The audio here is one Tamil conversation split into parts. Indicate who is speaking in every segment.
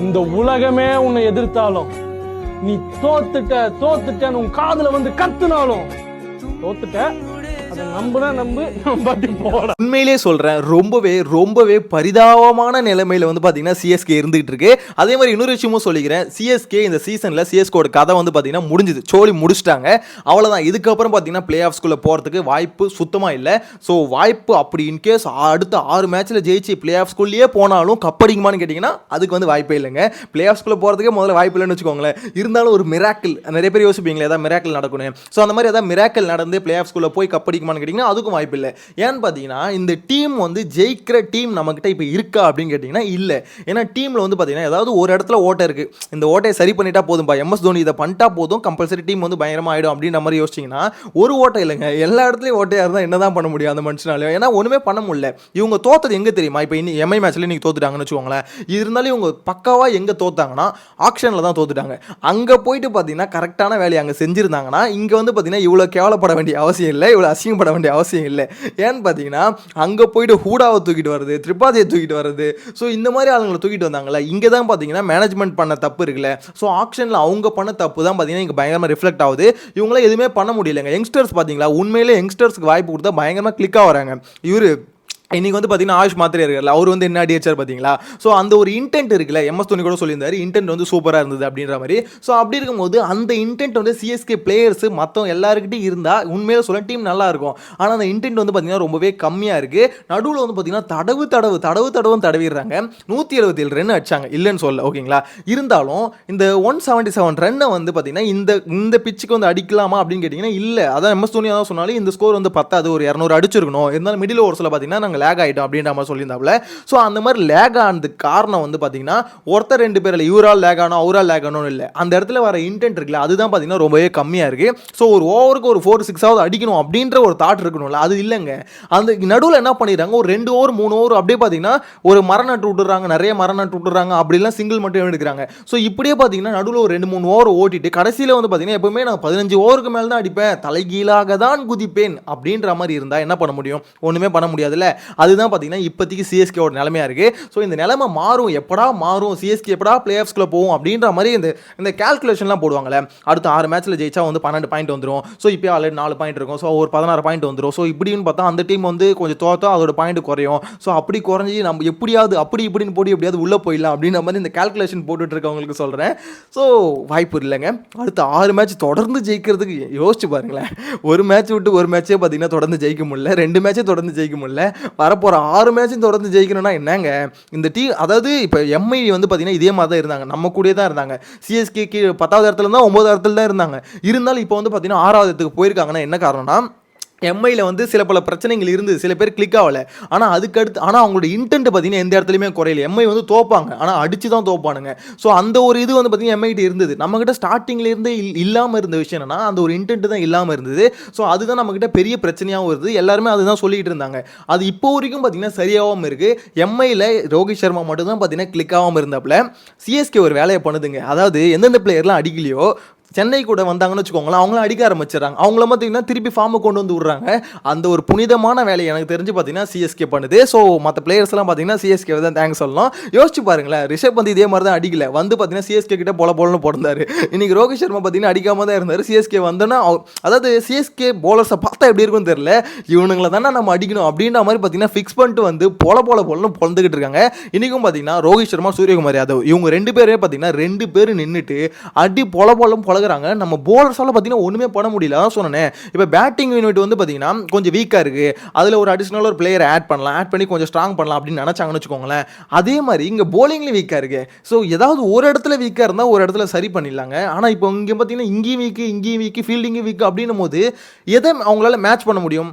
Speaker 1: இந்த உலகமே உன்னை எதிர்த்தாலும் நீ தோத்துட்ட தோத்துட்டன்னு உன் காதுல வந்து கத்துனாலும் தோத்துட்ட? நம்புனா நம்பு நம்பாட்டி போட
Speaker 2: உண்மையிலே சொல்கிறேன் ரொம்பவே ரொம்பவே பரிதாபமான நிலைமையில் வந்து பார்த்தீங்கன்னா சிஎஸ்கே இருந்துகிட்டு இருக்கு. அதே மாதிரி இன்னொரு விஷயமும் சொல்லிக்கிறேன். சிஎஸ்கே இந்த சீசனில் சிஎஸ்கோட கதை வந்து பார்த்தீங்கன்னா முடிஞ்சுது. சோழி முடிச்சிட்டாங்க. அவ்வளோதான் இதுக்கப்புறம் பார்த்தீங்கன்னா பிளே ஆஃப்ஸ்குள்ளே போகிறதுக்கு வாய்ப்பு சுத்தமாக இல்லை. ஸோ வாய்ப்பு அப்படி இன்கேஸ் அடுத்த ஆறு மேட்ச்சில் ஜெயிச்சு பிளே ஆஃப்ஸ்குள்ளேயே போனாலும் கப்படிக்குமான்னு கேட்டிங்கன்னா அதுக்கு வந்து வாய்ப்பே இல்லைங்க. பிளே ஆஃப்ஸ்குள்ளே போகிறதுக்கே முதல்ல வாய்ப்பு இல்லைன்னு வச்சுக்கோங்களேன். இருந்தாலும் ஒரு மிராக்கிள் நிறைய பேர் யோசிப்பீங்களே ஏதாவது மிராக்கிள் நடக்கணும் ஸோ அந்த மாதிரி ஏதாவது மிராக்கிள் நடந்து பிளே ஆஃப்ஸ்குள்ளே போய் கப்படிக்குமான்னு கேட்டிங்கன்னா அதுக்கும் வாய்ப்பு இல்லை. ஏன்னு பார்த்தீங்கன்னா இந்த டீம் வந்து ஜெயிக்கிற டீம் நம்மக்கிட்ட இப்போ இருக்கா அப்படின்னு கேட்டிங்கன்னா இல்லை. ஏன்னா டீமில் வந்து பார்த்தீங்கன்னா ஏதாவது ஒரு இடத்துல ஓட்டை இருக்குது இந்த ஓட்டையை சரி பண்ணிட்டா போதும்பா. எம்எஸ் தோனி இதை பண்ணிட்டா போதும். கம்பல்சரி டீம் வந்து பயங்கரமாக ஆகிடும் அப்படின்ற மாதிரி யோசிச்சிங்கன்னா ஒரு ஓட்டை இல்லைங்க. எல்லா இடத்துலையும் ஓட்டையாக இருந்தால் என்ன தான் பண்ண முடியும் அந்த மனுஷனாலே ஏன்னா ஒன்றுமே பண்ண முடியல. இவங்க தோத்தது எங்கே தெரியுமா? இப்போ இனி எம்ஐ மேட்ச்சில் நீங்கள் தோத்துட்டாங்கன்னு வச்சுக்கோங்களேன். இருந்தாலும் இவங்க பக்காவாக எங்கே தோத்தாங்கன்னா ஆக்ஷனில் தான் தோத்துட்டாங்க. அங்கே போயிட்டு பார்த்தீங்கன்னா கரெக்டான வேலையை அங்கே செஞ்சுருந்தாங்கன்னா இங்கே வந்து பார்த்தீங்கன்னா இவ்வளோ கேவலப்பட வேண்டிய அவசியம் இல்லை. இவ்வளோ அசிங்கப்பட வேண்டிய அவசியம் இல்லை. ஏன்னு பார்த்தீங்கன்னா அங்கே போயிட்டு ஹூடாவை தூக்கிட்டு வருது திரிபாதியை தூக்கிட்டு வருது ஸோ இந்த மாதிரி ஆளுங்களை தூக்கிட்டு வந்தாங்கல்ல இங்கே தான் பார்த்தீங்கன்னா மேனேஜ்மெண்ட் பண்ண தப்பு இருக்குல்ல. ஸோ ஆக்ஷனில் அவங்க பண்ண தப்பு தான் பார்த்தீங்கன்னா இங்கே பயங்கரமாக ரிஃப்ளெக்ட் ஆகுது. இவங்களாம் எதுவுமே பண்ண முடியலைங்க. யங்ஸ்டர்ஸ் பார்த்தீங்களா உண்மையிலே யங்ஸ்டர்ஸ்க்கு வாய்ப்பு கொடுத்தா பயங்கரமாக கிளிக்காக வராங்க. இவரு இன்றைக்கி வந்து பார்த்தீங்கன்னா ஆயுஷ் மாத்திரை இருக்கார்ல அவர் வந்து என்ன அடிச்சார் பார்த்தீங்களா ஸோ அந்த ஒரு இன்டென்ட் இருக்குல்ல எம்எஸ் தோனி கூட சொல்லியிருந்தாரு இன்டென்ட் வந்து சூப்பராக இருந்தது அப்படின்ற மாதிரி. ஸோ அப்படி இருக்கும்போது அந்த இன்டென்ட் வந்து சிஎஸ்கே பிளேயர்ஸ் மற்ற எல்லாருக்கிட்டையும் இருந்தால் உண்மையில சொல்ல டீம் நல்லா இருக்கும் ஆனால் அந்த இன்டென்ட் வந்து பார்த்தீங்கன்னா ரொம்பவே கம்மியாக இருக்குது நடுவில் வந்து பார்த்தீங்கன்னா தடவு தடவு தடவு தடவும் தடவிடுறாங்க. நூற்றி எழுபத்தி ஏழு ரன் அடிச்சாங்க இல்லைன்னு சொல்ல ஓகேங்களா? இருந்தாலும் இந்த ஒன் செவன்ட்டி செவன் ரன்னை வந்து பார்த்தீங்கன்னா இந்த இந்த பிச்சுக்கு வந்து அடிக்கலாமா அப்படின்னு கேட்டிங்கன்னா இல்லை. அதான் எம்எஸ் தோனி தான் சொன்னாலும் இந்த ஸ்கோர் வந்து பத்தாது ஒரு இரநூறு அடிச்சிருக்கணும். இருந்தாலும் மிடில் ஓவர்ஸில் பார்த்தீங்கன்னா நாங்கள் லேக் ஆகிட்டோம் அப்படின்ற மாதிரி சொல்லியிருந்தாப்புல. ஸோ அந்த மாதிரி லேக் ஆனதுக்கு காரணம் வந்து பார்த்தீங்கன்னா ஒருத்தர் ரெண்டு பேரில் இவரால் லேக் ஆனோம் அவரால் லேக் ஆனோம் இல்லை. அந்த இடத்துல வர இன்டென்ட் இருக்குல்ல அதுதான் பார்த்தீங்கன்னா ரொம்பவே கம்மியாக இருக்குது ஸோ ஒரு ஓவருக்கு ஒரு ஃபோர் சிக்ஸாவது அடிக்கணும் அப்படின்ற ஒரு தாட் இருக்கணும்ல அது இல்லைங்க. அந்த நடுவில் என்ன பண்ணிடுறாங்க ஒரு ரெண்டு ஓவர் மூணு ஓவர் அப்படியே பார்த்தீங்கன்னா ஒரு மரம் நட்டு விட்டுறாங்க நிறைய மரம் நட்டு விட்டுறாங்க அப்படிலாம் சிங்கிள் மட்டும் எடுக்கிறாங்க. ஸோ இப்படியே பார்த்தீங்கன்னா நடுவில் ஒரு ரெண்டு மூணு ஓவர் ஓட்டிட்டு கடைசியில் வந்து பார்த்தீங்கன்னா எப்பவுமே நான் பதினஞ்சு ஓவருக்கு மேலே தான் அடிப்பேன் தலைகீழாக தான் குதிப்பேன் அப்படின்ற மாதிரி இருந்தால் என்ன பண்ண முடியும்? ஒன்றுமே பண்ண முடியாதுல்ல. அதுதான் பார்த்தீங்கன்னா இப்போதைக்கு சிஎஸ்கேவோட நிலைமையாக இருக்குது ஸோ இந்த நிலைமை மாறும். எப்படா மாறும்? சிஎஸ்கே எப்படா பிளே ஆஃப்ஸ்குள்ளே போகும்? அப்படின்ற மாதிரி இந்த இந்த கேல்குலேஷன்லாம் போடுவாங்களே அடுத்த ஆறு மேட்ச்சில் ஜெயிச்சா வந்து பன்னெண்டு பாயிண்ட் வந்துடும் ஸோ இப்போ ஆல்ரெடி நாலு பாயிண்ட் இருக்கும். ஸோ ஒரு பதினாறு பாயிண்ட் வந்துடும் ஸோ இப்படின்னு பார்த்தா அந்த டீம் வந்து கொஞ்சம் தோத்தா அதோட பாயிண்ட் குறையும். ஸோ அப்படி குறைஞ்சி நம்ம எப்படியாவது அப்படி இப்படின்னு போட்டு எப்படியாவது உள்ளே போயிடலாம் அப்படின்ற மாதிரி இந்த கேல்குலேஷன் போட்டுட்டு இருக்கவங்களுக்கு சொல்கிறேன் ஸோ வாய்ப்பு இல்லைங்க. அடுத்த ஆறு மேட்ச் தொடர்ந்து ஜெயிக்கிறதுக்கு யோசிச்சு பாருங்களேன். ஒரு மேட்ச் விட்டு ஒரு மேட்சே பார்த்தீங்கன்னா தொடர்ந்து ஜெயிக்க முடியல. ரெண்டு மேட்சே தொடர்ந்து ஜெயிக்க முடியல. வரப்போகிற ஆறு மேட்சும் தொடர்ந்து ஜெயிக்கணும்னா என்னங்க? இந்த டீம் அதாவது இப்போ எம்ஐ வந்து பார்த்தீங்கன்னா இதே மாதிரி தான் இருந்தாங்க. நம்ம கூடயே தான் இருந்தாங்க. சிஎஸ்கே கீழே பத்தாவது இடத்துல இருந்தால் ஒன்பதாவது இடத்துல தான் இருந்தாங்க. இருந்தாலும் இப்போ வந்து பார்த்தீங்கன்னா ஆறாவது இடத்துக்கு போயிருக்காங்கன்னா என்ன காரணம்னா எம்ஐயில் வந்து சில பல பிரச்சனைகள் இருந்து சில பேர் கிளிக் ஆகலை. ஆனால் அதுக்கடுத்து ஆனால் அவங்களோட இன்டென்ட் பார்த்தீங்கன்னா எந்த இடத்துலையுமே குறையல. எம்ஐ வந்து தோப்பாங்க. ஆனால் அடித்து தான் தோப்பானுங்க. ஸோ அந்த ஒரு இது வந்து பார்த்தீங்கன்னா எம்ஐகிட்ட இருந்தது. நம்மக்கிட்ட ஸ்டார்டிங்லேருந்தே இல் இல்லாமல் இருந்த விஷயம் என்னன்னா அந்த ஒரு இன்டென்ட் தான் இல்லாமல் இருந்தது. ஸோ அதுதான் நம்மக்கிட்ட பெரிய பிரச்சனையாகவும் வருது. எல்லாருமே அதுதான் சொல்லிகிட்டு இருந்தாங்க. அது இப்போ வரைக்கும் பார்த்தீங்கன்னா சரியாகவும் இருக்குது எம்ஐயில் ரோஹித் சர்மா மட்டும் தான் பார்த்தீங்கன்னா கிளிக் ஆகாமல் இருந்தாப்புல சிஎஸ்கே ஒரு வேலையை பண்ணுதுங்க. அதாவது எந்தெந்த பிளேயர்லாம் அடிக்கலையோ சென்னை கூட வந்தாங்கன்னு வச்சுக்கோங்களேன் அவங்களும் அடிக்க ஆரம்பிச்சிடறாங்க. அவங்கள பார்த்தீங்கன்னா திருப்பி ஃபார்மை கொண்டு வந்து விட்றாங்க. அந்த ஒரு புனிதமான வேலையை எனக்கு தெரிஞ்சு பார்த்தீங்கன்னா சிஎஸ்கே பண்ணுது. ஸோ மற்ற பிளேயர்ஸ்லாம் பார்த்தீங்கன்னா சிஎஸ்கே தான் தேங்க்ஸ் சொல்லலாம் யோசிச்சு பாருங்களேன் ரிஷப் வந்து இதே மாதிரி தான் அடிக்கல. வந்து பார்த்தீங்கன்னா சிஎஸ்கே கிட்ட போல போலன்னு பிறந்தாரு இன்னைக்கு ரோஹித் சர்மா பார்த்தீங்கன்னா அடிக்காம தான் இருந்தார். சிஎஸ்கே வந்தோன்னா அதாவது சிஎஸ்கே போலர்ஸை பார்த்தா எப்படி இருக்கும்னு தெரியல. இவனுங்களை தானே நம்ம அடிக்கணும் அப்படின்ற மாதிரி பார்த்தீங்கன்னா ஃபிக்ஸ் பண்ணிட்டு வந்து போல போல போலன்னு பொழந்துக்கிட்டு இருக்காங்க. இன்றைக்கும் பார்த்தீங்கன்னா ரோஹித் சர்மா சூரியகுமார் யாதவ் இவங்க ரெண்டு பேரே பார்த்தீங்கன்னா ரெண்டு பேர் நின்றுட்டு அடி பொல போலம் பொழகுறாங்க நம்ம போலர்ஸால் பார்த்தீங்கன்னா ஒன்றுமே பண்ண முடியல. அதான் சொன்னேன். இப்போ பேட்டிங் யூனிட் வந்து பார்த்தீங்கன்னா கொஞ்சம் வீக்காக இருக்குது அதில் ஒரு அடிஷ்னல் ஒரு பிளேயர் ஆட் பண்ணலாம். ஆட் பண்ணி கொஞ்சம் ஸ்ட்ராங் பண்ணலாம் அப்படின்னு நினச்சாங்கன்னு வச்சுக்கோங்களேன். அதே மாதிரி இங்கே போலிங்லேயும் வீக்காக இருக்குது ஸோ ஏதாவது ஒரு இடத்துல வீக்காக இருந்தால் ஒரு இடத்துல சரி பண்ணிடலாங்க. ஆனால் இப்போ இங்கே பார்த்தீங்கன்னா இங்கேயும் வீக்கு இங்கேயும் வீக்கு ஃபீல்டிங்கும் வீக்கு அப்படின்னும் போது எதை அவங்களால மேட்ச் பண்ண முடியும்?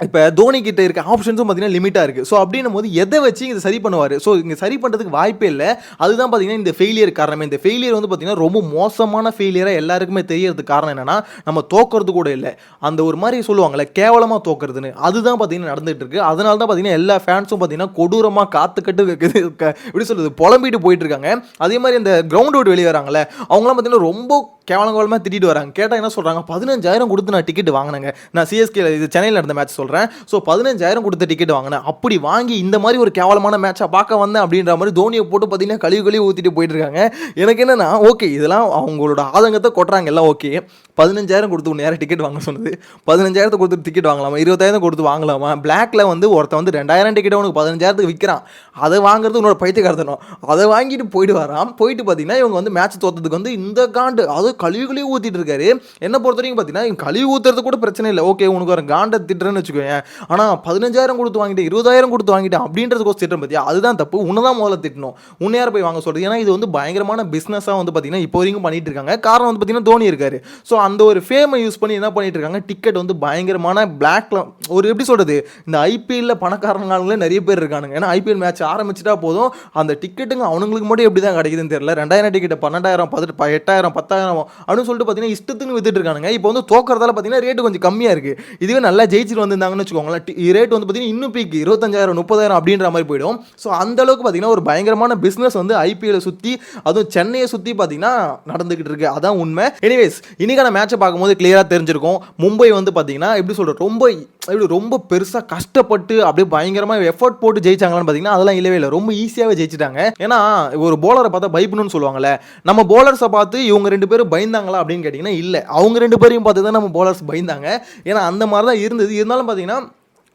Speaker 2: இப்போ தோனி கிட்ட இருக்க ஆப்ஷன்ஸும் பார்த்தீங்கன்னா லிமிட்டாக இருக்குது ஸோ அப்படின்னும் போது எதை வச்சு இதை சரி பண்ணுவார்? ஸோ இங்கே சரி பண்ணுறதுக்கு வாய்ப்பே இல்லை. அதுதான் பார்த்தீங்கன்னா இந்த ஃபெயிலியர் காரணமே. இந்த ஃபெயிலியர் வந்து பார்த்தீங்கன்னா ரொம்ப மோசமான ஃபெயிலியராக எல்லாருக்குமே தெரியறதுக்கு காரணம் என்னென்னா நம்ம தோக்கிறது கூட இல்லை. அந்த ஒரு மாதிரி சொல்லுவாங்கள்ல கேவலமாக தோக்குறதுன்னு. அதுதான் பார்த்தீங்கன்னா நடந்துகிட்டு இருக்கு. அதனால தான் பார்த்தீங்கன்னா எல்லா ஃபேன்ஸும் பார்த்தீங்கன்னா கொடூரமாக காத்துக்கட்டு இருக்குது. க- எப்படி சொல்கிறது புலம்பிட்டு போயிட்டு இருக்காங்க. அதே மாதிரி இந்த கிரவுண்ட் விட்டு வெளியே வராங்களே அவங்களாம் பார்த்தீங்கன்னா ரொம்ப கேவலங்கோலமாக திட்டிட்டு வராங்க. கேட்டால் என்ன சொல்கிறாங்க பதினஞ்சாயிரம் கொடுத்து நான் டிக்கெட் வாங்கினேங்க. நான் சிஎஸ்கே இது சென்னையில் நடந்த மேட்ச் சொல்கிறேன் சொல்கிறேன் ஸோ பதினஞ்சாயிரம் கொடுத்த டிக்கெட் வாங்கினேன். அப்படி வாங்கி இந்த மாதிரி ஒரு கேவலமான மேட்சை பார்க்க வந்தேன் அப்படின்ற மாதிரி தோனியை போட்டு பார்த்தீங்கன்னா கழிவு கழிவு ஊற்றிட்டு போயிட்டு இருக்காங்க எனக்கு என்னன்னா ஓகே இதெல்லாம் அவங்களோட ஆதங்கத்தை கொட்டுறாங்க எல்லாம் ஓகே பதினஞ்சாயிரம் கொடுத்து ஒன்று யாரும் டிக்கெட் வாங்க சொன்னது. பதினஞ்சாயிரத்தை கொடுத்து டிக்கெட் வாங்கலாமா? இருபதாயிரம் கொடுத்து வாங்கலாமா? பிளாக்ல வந்து ஒருத்தன் வந்து ரெண்டாயிரம் டிக்கெட் உனக்கு பதினஞ்சாயிரத்துக்கு விற்கிறான் அதை வாங்குறது உன்னோட பைத்தியக்காரத்தனம். அதை வாங்கிட்டு போயிட்டு வரான். போயிட்டு பார்த்தீங்கன்னா இவங்க வந்து மேட்ச் தோத்ததுக்கு வந்து இந்த காண்டு அது கழிவு கழிவு ஊற்றிட்டு இருக்காரு. என்ன பொறுத்த வரைக்கும் பார்த்தீங்கன்னா கழிவு ஊற்றுறது கூட பிரச்சனை இல்லை. ஓகே உனக்கு ஒரு காண்டை திட்டுறேன்னு வச்சுக்கோங்க ஆனால் பதினஞ்சாயிரம் கொடுத்து வாங்கிட்டேன் இருபதாயிரம் கொடுத்து வாங்கிட்டேன் அப்படின்றதுக்கு திட்டம் பார்த்தியா அதுதான் தப்பு. உன்னை தான் முதல்ல திட்டணும். உன்னை யார் போய் வாங்க சொல்கிறது ஏன்னா இது வந்து பயங்கரமான பிஸ்னஸாக வந்து பார்த்தீங்கன்னா இப்போ வரைக்கும் பண்ணிட்டு இருக்காங்க. காரணம் வந்து பார்த்தீங்கன்னா தோனி இருக்காரு. ஸோ அந்த ஒரு ஃபேமை யூஸ் பண்ணி என்ன பண்ணிட்டு இருக்காங்க? டிக்கெட் வந்து பயங்கரமான பிளாக்ல ஒரு எப்படி சொல்கிறது இந்த ஐபிஎல்ல பணக்காரங்களே நிறைய பேர் இருக்கானுங்க. ஏன்னா ஐபிஎல் மேட்ச் ஆரம்பிச்சிட்டா போதும். அந்த டிக்கெட்டுங்க அவனுங்களுக்கு மட்டும் எப்படி தான் கிடைக்குதுன்னு தெரியல. ரெண்டாயிரம் டிக்கெட் பன்னெண்டாயிரம் பதினெட்டு எட்டாயிரம் பத்தாயிரம் அப்படின்னு சொல்லிட்டு பார்த்தீங்கன்னா இஷ்டத்துக்கு வித்துட்டு இருக்கானுங்க. இப்போ வந்து தோக்குறதால பார்த்தீங்கன்னா ரேட்டு கொஞ்சம் கம்மியாக இருக்குது இதுவே நல்லா ஜெயிச்சிட்டு வச்சுக்கோங்களேன். ரேட் வந்து பார்த்தீங்கன்னா இன்னும் பீக் இருபத்தஞ்சாயிரம் முப்பதாயிரம் அப்படின்ற மாதிரி போயிடும். ஸோ அந்த அளவுக்கு பார்த்தீங்கன்னா ஒரு பயங்கரமான பிஸ்னஸ் வந்து ஐபிஎல் சுற்றி அதுவும் சென்னையை சுற்றி பார்த்தீங்கன்னா நடந்துகிட்டு இருக்கு. அதான் உண்மை. எனிவேஸ் இன்னைக்கான மேட்சை பார்க்கும்போது கிளியராக தெரிஞ்சிருக்கும். மும்பை வந்து பார்த்தீங்கன்னா எப்படி சொல்கிறது ரொம்ப எப்படி ரொம்ப பெருசாக கஷ்டப்பட்டு அப்படியே பயங்கரமாக எஃபர்ட் போட்டு ஜெயிச்சாங்களான்னு பார்த்தீங்கன்னா அதெல்லாம் இல்லவே இல்லை. ரொம்ப ஈஸியாகவே ஜெயிச்சிட்டாங்க. ஏன்னா ஒரு போலரை பார்த்தா பயப்படணும்னு சொல்லுவாங்கல்ல. நம்ம போலர்ஸை பார்த்து இவங்க ரெண்டு பேரும் பயந்தாங்களா அப்படின்னு கேட்டிங்கன்னா இல்லை. அவங்க ரெண்டு பேரையும் பார்த்து தான் நம்ம போலர்ஸ் பயந்தாங்க. ஏன்னா அந்த மாதிரி தான் இருந்தது. இருந்தாலும் பார்த்தீங்கன்னா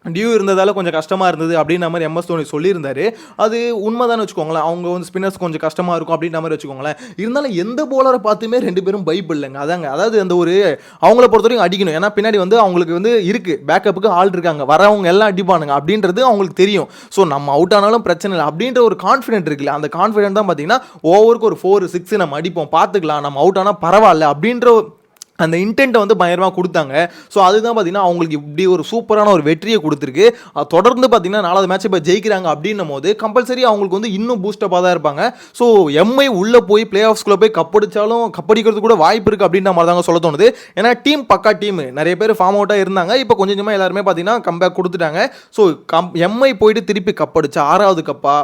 Speaker 2: டியூ இருந்ததால் கொஞ்சம் கஷ்டமாக இருந்தது அப்படின்ற மாதிரி எம்எஸ் தோனி சொல்லியிருந்தாரு. அது உண்மைதானே வச்சுக்கோங்களேன். அவங்க வந்து ஸ்பின்னர்ஸ் கொஞ்சம் கஷ்டமாக இருக்கும் அப்படின்ற மாதிரி வச்சுக்கோங்களேன். இருந்தாலும் எந்த போலரை பார்த்துமே ரெண்டு பேரும் பைப் இல்லைங்க. அதாங்க. அதாவது அந்த ஒரு அவங்கள பொறுத்த வரைக்கும் அடிக்கணும். ஏன்னா பின்னாடி வந்து அவங்களுக்கு வந்து இருக்குது பேக்கப்புக்கு ஆள் இருக்காங்க. வரவங்க எல்லாம் அடிப்பானுங்க. அப்படின்றது அவங்களுக்கு தெரியும். ஸோ நம்ம அவுட் ஆனாலும் பிரச்சனை இல்லை. அப்படின்ற ஒரு கான்ஃபிடென்ட் இருக்குல்ல. அந்த கான்ஃபிடென்ட் தான் பார்த்தீங்கன்னா ஓவருக்கு ஒரு ஃபோர் சிக்ஸ் நம்ம அடிப்போம். பார்த்துக்கலாம். நம்ம அவுட் ஆனால் பரவாயில்ல. அப்படின்ற அந்த இன்டென்ட்டை வந்து பயங்கரமாக கொடுத்தாங்க. ஸோ அதுதான் பார்த்தீங்கன்னா அவங்களுக்கு இப்படி ஒரு சூப்பரான ஒரு வெற்றியை கொடுத்துருக்கு. தொடர்ந்து பார்த்தீங்கன்னா நாலாவது மேட்ச் இப்போ ஜெயிக்கிறாங்க அப்படின்னும் போது கம்பல்சரி அவங்களுக்கு வந்து இன்னும் பூஸ்டப்பாக தான் இருப்பாங்க. ஸோ எம்ஐ உள்ளே போய் பிளே ஆஃப்ஸ்குள்ளே போய் கப்படிச்சாலும் கப்படிக்கிறது கூட வாய்ப்பு இருக்குது அப்படின்ற மாதிரி தாங்க சொல்ல தோணுது. ஏன்னா டீம் பக்கா டீம் நிறைய பேர் ஃபார்ம் அவுட்டாக இருந்தாங்க. இப்போ கொஞ்சம் கொஞ்சமாக எல்லாருமே பார்த்தீங்கன்னா கம்பேக் கொடுத்துட்டாங்க. ஸோ கம் எம்ஐ போயிட்டு திருப்பி கப்படிச்சா ஆறாவது கப்பா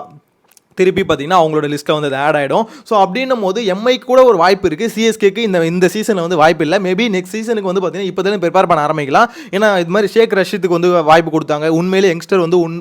Speaker 2: திருப்பி பார்த்தீங்கன்னா அவங்களோட லிஸ்ட்டில் வந்து ஆட் ஆகிடும் ஸோ அப்படின்னும் போது எம்ஐ கூட ஒரு வாய்ப்பு இருக்குது சிஎஸ்கேக்கு இந்த இந்த சீசனில் வந்து வாய்ப்பு இல்லை. மேபி நெக்ஸ்ட் சீசனுக்கு வந்து பார்த்தீங்கன்னா இப்போ தானே ப்ரிப்பேர் பண்ண ஆரம்பிக்கலாம். ஏன்னா இது மாதிரி ஷேக் ரஷித்துக்கு வந்து வாய்ப்பு கொடுத்தாங்க. உண்மையிலே யங்ஸ்டர் வந்து உன்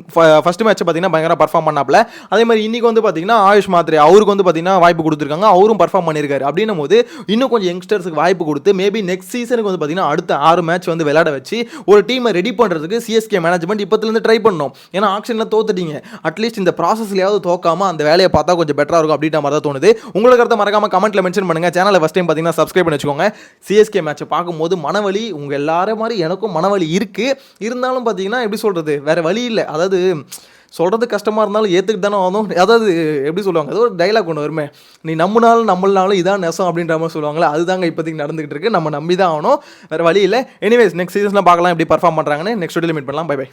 Speaker 2: ஃபஸ்ட் மேட்ச் பார்த்தீங்கன்னா பயங்கர பர்ஃபார்ம் பண்ணாப்ல. அதே மாதிரி இன்றைக்கி வந்து பார்த்தீங்கன்னா ஆயுஷ் மாத்ரே அவருக்கு வந்து பார்த்தீங்கன்னா வாய்ப்பு கொடுத்துருக்காங்க. அவரும் பர்ஃபார்ம் பண்ணியிருக்காரு. அப்படின்னும் போது இன்னும் கொஞ்சம் யங்ஸ்டர்ஸுக்கு வாய்ப்பு கொடுத்து மேபி நெக்ஸ்ட் சீசனுக்கு வந்து பார்த்தீங்கன்னா அடுத்த ஆறு மேட்ச் வந்து விளையாட வச்சு ஒரு டீமை ரெடி பண்ணுறதுக்கு சிஎஸ்கே மேனேஜ்மெண்ட் இப்போத்துலேருந்து ட்ரை பண்ணணும். ஏன்னா ஆக்ஷனில் தோத்துட்டீங்க. அட்லீஸ்ட் இந்த ப்ராசஸ்லையாவது தோக்காமல் அந்த வேலையை பார்த்தா கொஞ்சம் பெட்டராக இருக்கும் அப்படின்ற மாதிரி தான் தோணுது. உங்களுக்கு கருத்தை மறக்காம கமெண்ட்டில் மென்ஷன் பண்ணுங்க. சேனலை ஃபஸ்ட் டைம் பார்த்தீங்கன்னா சப்ஸ்கிரைப் பண்ணி வச்சுக்கோங்க. சிஎஸ்கே மேட்சை பார்க்கும்போது மனவலி உங்க எல்லாரும் மாதிரி எனக்கும் மனவலி இருக்கு. இருந்தாலும் பார்த்தீங்கன்னா எப்படி சொல்றது? வேற வழி இல்லை. அதாவது சொல்கிறது கஷ்டமாக இருந்தாலும் ஏற்றுக்கிட்டு தானே ஆகணும். அதாவது எப்படி சொல்லுவாங்க? அது ஒரு டைலாக் ஒன்று வருமே. நீ நம்பினாலும் நம்மளாலும் இதான் நெசம் அப்படின்ற மாதிரி சொல்லுவாங்களே அதுதாங்க இப்போதைக்கு நடந்துகிட்டு இருக்கு. நம்ம நம்பி தான் ஆகணும். வேறு வழி இல்லை. எனிவேஸ் நெக்ஸ்ட் சீசனில் பார்க்கலாம் எப்படி பர்ஃபார்ம் பண்ணுறாங்கன்னு நெக்ஸ்ட் வீடியோ மீட் பண்ணலாம். Bye bye